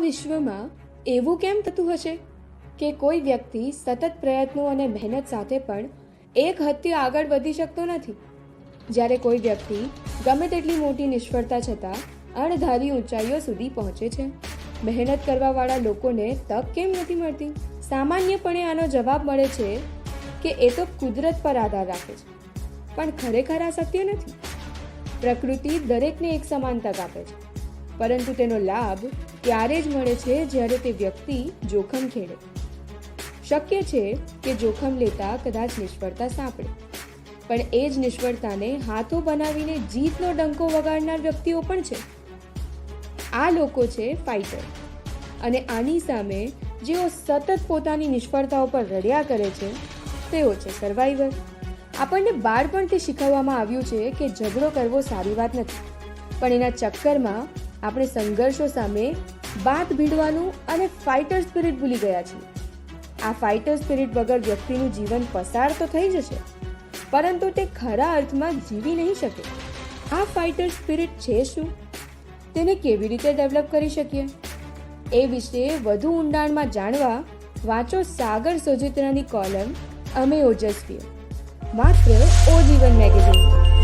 વિશ્વમાં એવું કેમ થતું હશે કે કોઈ વ્યક્તિ સતત પ્રયત્નો અને મહેનત સાથે પણ એક હદથી આગળ વધી શકતો નથી? જ્યારે કોઈ વ્યક્તિ ગમે તેટલી મોટી નિષ્ફળતા છતાં અણધારી ઊંચાઈઓ સુધી પહોંચે છે, મહેનત કરવાવાળા લોકોને તક કેમ નથી મળતી? સામાન્યપણે આનો જવાબ મળે છે કે એ તો કુદરત પર આધાર રાખે છે, પણ ખરેખર આ સત્ય નથી? પ્રકૃતિ દરેકને એક સમાન તક આપે છે. પરંતુ તેનો લાભ ત્યારે જ મળે છે જ્યારે તે વ્યક્તિ જોખમ ખેડે. શક્ય છે કે જોખમ લેતા કદાચ નિષ્ફળતા સાંપડે. પણ એ જ નિષ્ફળતાને હાથો બનાવીને જીતનો ડંકો વગાડનાર વ્યક્તિઓ પણ છે. આ લોકો છે ફાઇટર અને આની સામે જેઓ સતત પોતાની નિષ્ફળતાઓ પર રડ્યા કરે છે, તેઓ છે સર્વાઈવર આપણને બાળપણથી શીખવવામાં આવ્યું છે કે ઝઘડો કરવો સારી વાત નથી. પણ એના ચક્કરમાં આપણે સંઘર્ષો સામે બાત ભીડવાનું અને ફાઇટર સ્પિરિટ ભૂલી ગયા છીએ. આ ફાઇટર સ્પિરિટ વગર વ્યક્તિનું જીવન પસાર તો થઈ જશે, પરંતુ તે ખરા અર્થમાં જીવી નહીં શકે. આ ફાઇટર સ્પિરિટ છે શું? તેને કેવી રીતે ડેવલપ કરી શકીએ? એ વિશે વધુ ઊંડાણમાં જાણવા વાંચો સાગર સોજિત્રાની કોલમ અમે ઓજસ્વીએ. માત્ર ઓ જીવન મેગેઝિનમાં